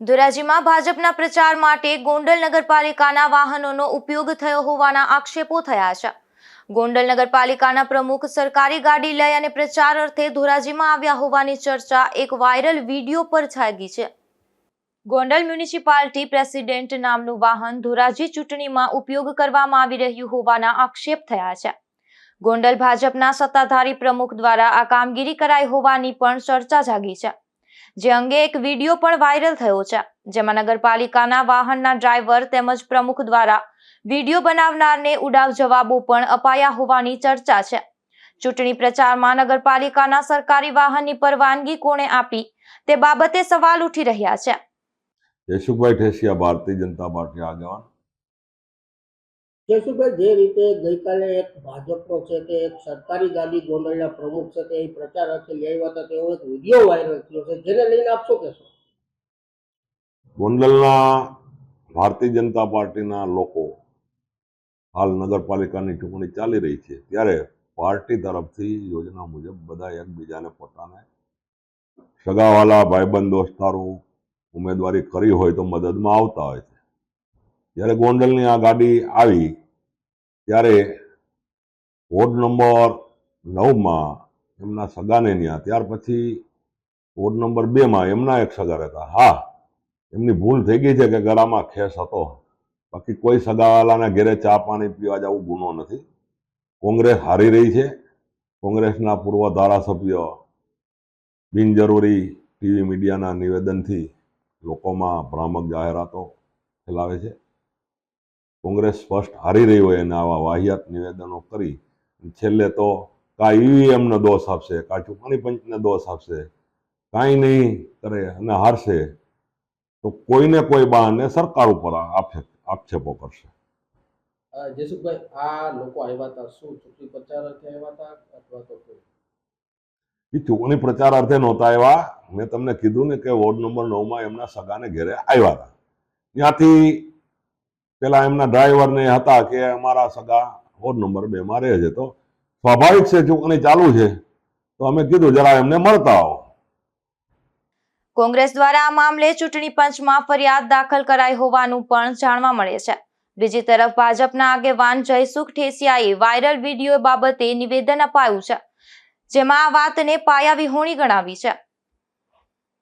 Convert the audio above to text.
ધોરાજીમાં ભાજપના પ્રચાર માટે ગોંડલ નગરપાલિકાના વાહનોનો ઉપયોગ થયો હોવાના આક્ષેપો થયા છે. ગોંડલ નગરપાલિકાના પ્રમુખ સરકારી ગાડી લઈ અને પ્રચાર અર્થે ધોરાજીમાં આવ્યા હોવાની ચર્ચા એક વાયરલ વીડિયો પર જાગી છે. ગોંડલ મ્યુનિસિપાલિટી પ્રેસિડેન્ટ નામનું વાહન ધોરાજી ચૂંટણીમાં ઉપયોગ કરવામાં આવી રહ્યું હોવાના આક્ષેપ થયા છે. ગોંડલ ભાજપના સત્તાધારી પ્રમુખ દ્વારા આ કામગીરી કરાઈ હોવાની પણ ચર્ચા જાગી છે. જે અંગે એક વીડિયો પણ વાયરલ થયો છે, જેમાં નગરપાલિકાના વાહનના ડ્રાઈવર તેમજ પ્રમુખ દ્વારા વીડિયો બનાવનારને ઉડાવ જવાબો પણ અપાયા હોવાની ચર્ચા છે. ચૂંટણી પ્રચારમાં નગરપાલિકાના સરકારી વાહનની પરવાનગી કોણે આપી તે બાબતે સવાલ ઉઠી રહ્યા છે. જયસુખભાઈ ઠેસિયા, ભારતીય જનતા પાર્ટી આગેવાન. જયસુભાઈ જે રીતે ગઈકાલે એક ભાજપનો છે તે એક સરકારી ગાડી ગોંડલના પ્રમુખ છે તે અહીં પ્રચાર અર્થે લઈ આવ્યા હતા એક વીડિયો વાયરલ થયો છે. જેને લઈને આપ કહેશો? ગોંડલના ભારતીય જનતા પાર્ટીના લોકો હાલ નગરપાલિકાની ચૂંટણી ચાલી રહી છે. ત્યારે પાર્ટી તરફથી યોજના મુજબ બધા એકબીજાને પોતાને સગાવાલા, ભાઈબંધ દોસ્તારો ઉમેદવારી કરી હોય તો મદદમાં આવતા હોય છે. જ્યારે ગોંડલની આ ગાડી આવી, ત્યારે વોર્ડ નંબર નવમાં એમના સગાને ત્યાં ત્યાર પછી વોર્ડ નંબર બેમાં એમના એક સગા રહેતા. હા, એમની ભૂલ થઈ ગઈ છે કે ગળામાં ખેસ હતો. બાકી કોઈ સગાવાલાના ઘેરે ચા પાણી પીવા જવું ગુનો નથી. કોંગ્રેસ હારી રહી છે. કોંગ્રેસના પૂર્વ ધારાસભ્ય બિનજરૂરી ટીવી મીડિયાના નિવેદનથી લોકોમાં ભ્રામક જાહેરાતો ફેલાવે છે. કોંગ્રેસ સ્પષ્ટ હારી રહી હોય અને આવા વાહિયાત નિવેદનો કરી. છેલ્લે તો કા ઈવીએમનો દોષ આપશે કા ચૂંટણી પંચને દોષ આપશે કાંઈ નહીં કરે અને હારશે તો કોઈને કોઈ બહાને સરકાર ઉપર આક્ષેપ આક્ષેપો કરશે. જયસુખભાઈ આ લોકો આવ્યા હતા શું? ચૂંટણી પ્રચાર અર્થે આવ્યા હતા અથવા તો એ ચૂંટણી પ્રચાર અર્થે નહોતા આવ્યા. મેં તમને કીધું ને કે વોર્ડ નંબર નવમાં એમના સગાને ઘેરે આવ્યા હતા. ત્યાંથી પેલા એમના ડ્રાઈવરને હતા કે અમારા સગા ફોન નંબર બે માં રહે છે તો સ્વાભાવિક છે, ચૂંટણી ચાલુ છે, તો અમે કીધું જરા એમને મળતા આવો. કોંગ્રેસ દ્વારા આ મામલે ચૂંટણી પંચમાં ફરિયાદ દાખલ કરાઈ હોવાનું પણ જાણવા મળે છે. બીજી તરફ ભાજપના આગેવાન જયસુખ ઠેસિયાએ વાયરલ વીડિયો બાબતે નિવેદન અપાયું છે, જેમાં આ વાતને પાયાવિહોણી ગણાવી છે.